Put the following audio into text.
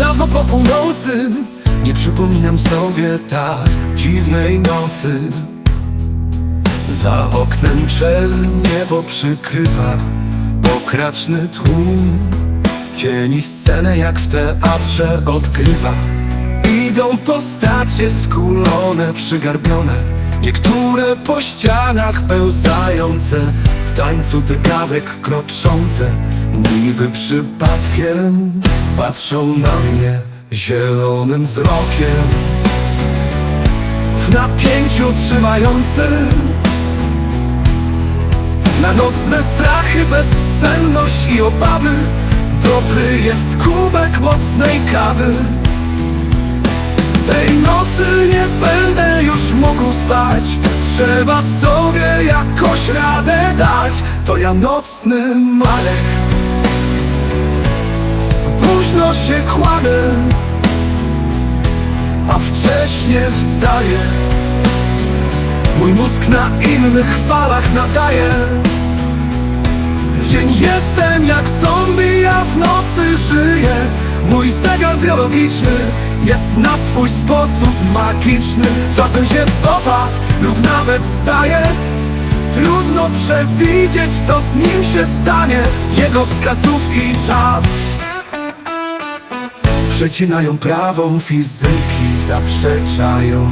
Rano po północy Nie przypominam sobie tak dziwnej nocy. Za oknem czel niebo przykrywa Pokraczny tłum. Cieni scenę jak w teatrze odgrywa. Idą postacie skulone, przygarbione. Niektóre po ścianach pełzające tańcu drgawek kroczące Niby przypadkiem Patrzą na mnie zielonym wzrokiem. W napięciu trzymającym na nocne strachy, bezsenność i obawy Dobry jest kubek mocnej kawy. Tej nocy nie będę już mógł spać Trzeba sobie jakoś radę dać. To ja nocny Marek Późno się kładę A wcześnie wstaję. Mój mózg na innych falach nadaje. Dzień jestem jak zombie, a w nocy żyję Mój zegar biologiczny jest na swój sposób magiczny. Czasem się cofa lub nawet staje Trudno przewidzieć co z nim się stanie. Jego wskazówki czas Przecinają prawom fizyki, zaprzeczają